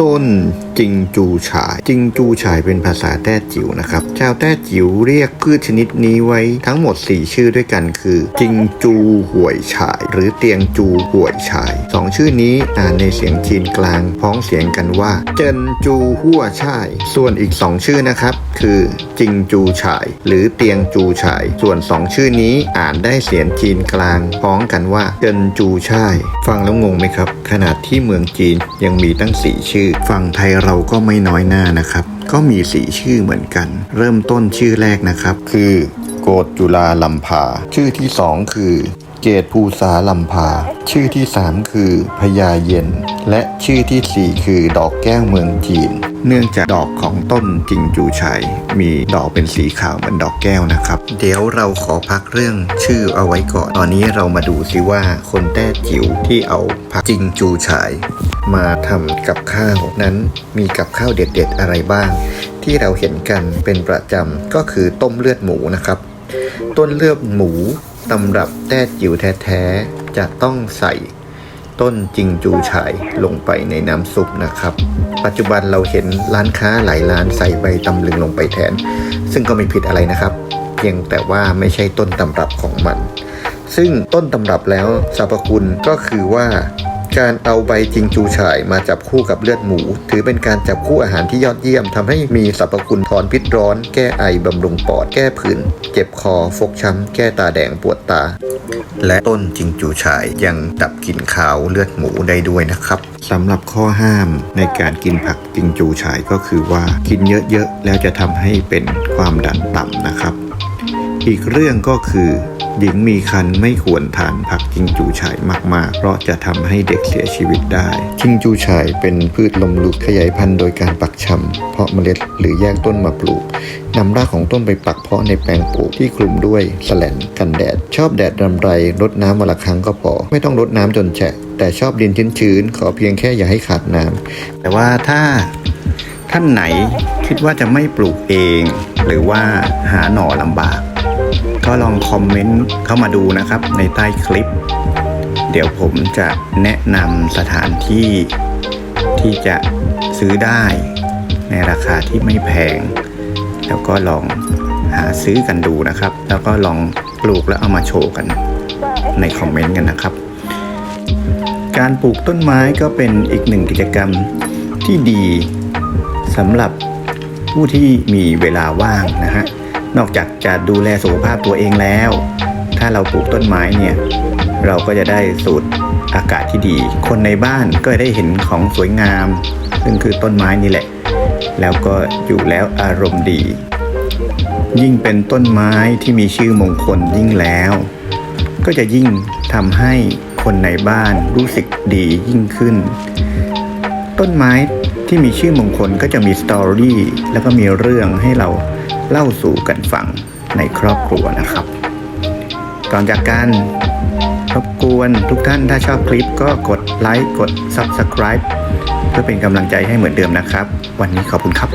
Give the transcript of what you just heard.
ต้นจิงจูฉาย จิงจูฉายเป็นภาษาแต้จิ๋วนะครับ ชาวแต้จิ๋วเรียกพืชชนิดนี้ไว้ทั้งหมด 4 ชื่อด้วยกันคือ จิงจูห่วยฉาย หรือเตียงจูห่วยฉายสองชื่อนี้อ่านในเสียงจีนกลาง พ้องเสียงกันว่า เจินจูหัวช่าย ส่วนอีก 2 ชื่อนะครับ คือ จิงจูฉาย หรือเตียงจูฉาย ส่วน 2 ชื่อนี้อ่านได้เสียงจีนกลาง พ้องกันว่า เจินจูช่าย ฟังแล้วงงไหมครับ ขนาดที่เมืองจีนยังมีตั้ง 4 ชื่อฝั่งไทยเราก็ไม่น้อยหน้านะครับ ก็มี4ชื่อเหมือนกัน เริ่มต้นชื่อแรกนะครับ คือโกดจุลาลัมพา ชื่อที่2คือเกตภูษาลัมพา ชื่อที่ 3 คือพญาเย็น และชื่อทีสี่ 4 คือดอกแก้วเมืองจีน เนื่องจากดอกของต้นจิงจูชัย มีดอกเป็นสีขาวเหมือนดอกแก้วนะครับ เดี๋ยวเราขอพักเรื่องชื่อเอาไว้ก่อน ตอนนี้เรามาดูซิว่าคนแต้จิ๋วที่เอาผักจิงจูชัย มาทำกับข้าวนั้นมีกับข้าวเด็ดๆอะไรบ้าง ที่เราเห็นกันเป็นประจำก็คือต้มเลือดหมูนะครับ ต้นเลือดหมูตำรับแต้จิ๋วแท้ๆจะต้องใส่ต้นจิงจูฉายลงไปในน้ำซุปนะครับ ปัจจุบันเราเห็นร้านค้าหลายร้านใส่ใบตำลึงลงไปแทน ซึ่งก็ไม่ผิดอะไรนะครับ เพียงแต่ว่าไม่ใช่ต้นตำรับของมัน ซึ่งต้นตำรับแล้วสรรพคุณก็คือว่า การเอาใบจิงจูฉ่ายมาจับคู่กับเลือดหมู ถือเป็นการจับคู่อาหารที่ยอดเยี่ยมทำให้มีสรรพคุณถอนพิษร้อน แก้ไอบำรุงปอด แก้ผื่นเจ็บคอฟกช้ำ แก้ตาแดงปวดตา และต้นจิงจูฉ่ายยังดับกลิ่นขาวเลือดหมูได้ด้วยนะครับสำหรับข้อห้ามในการกินผักจิงจูฉ่ายก็คือว่ากินเยอะๆแล้วจะทำให้เป็นความดันต่ำนะครับ อีกเรื่องก็คือ หญิงมีครรภ์ไม่ควรทานผักจิงจูฉายมาก ๆ เพราะจะทำให้เด็กเสียชีวิตได้ จิงจูฉายเป็นพืชลมลุกขยายพันธุ์โดยการปักชำเพาะเมล็ดหรือแยกต้นมาปลูกนำรากของต้นไปปักเพาะในแปลงปลูกที่คลุมด้วยสแลนกันแดด ชอบแดดรำไรรดน้ำวันละครั้งก็พอ ไม่ต้องรดน้ำจนแฉะ แต่ชอบดินชื้นๆขอเพียงแค่อย่าให้ขาดน้ำแต่ว่าถ้าท่านไหนคิดว่าจะไม่ปลูกเอง หรือว่าหาหน่อลำบาก ก็ลองคอมเมนต์เข้ามาดูนะครับ ในใต้คลิป เดี๋ยวผมจะแนะนำสถานที่ที่จะซื้อได้ในราคาที่ไม่แพง แล้วก็ลองหาซื้อกันดูนะครับ แล้วก็ลองปลูกแล้วเอามาโชว์กันในคอมเมนต์กันนะครับ การปลูกต้นไม้ก็เป็นอีกหนึ่งกิจกรรมที่ดีสำหรับผู้ที่มีเวลาว่างนะฮะ นอกจากจะดูแลสุขภาพตัวเองแล้ว ถ้าเราปลูกต้นไม้เนี่ยเราก็จะได้สูดอากาศที่ดี คนในบ้านก็ได้เห็นของสวยงาม ซึ่งคือต้นไม้นี่แหละ แล้วก็อยู่แล้วอารมณ์ดี ยิ่งเป็นต้นไม้ที่มีชื่อมงคลยิ่งแล้ว ก็จะยิ่งทำให้คนในบ้านรู้สึกดียิ่งขึ้น ต้นไม้ที่มีชื่อมงคลก็จะมีสตอรี่แล้วก็มีเรื่องให้เรา เล่าสู่กันฟังในครอบครัวนะครับ ก่อนจากการรบกวนทุกท่านถ้าชอบคลิปก็กดไลค์กด Subscribe เพื่อเป็นกำลังใจให้เหมือนเดิมนะครับ วันนี้ขอบคุณครับ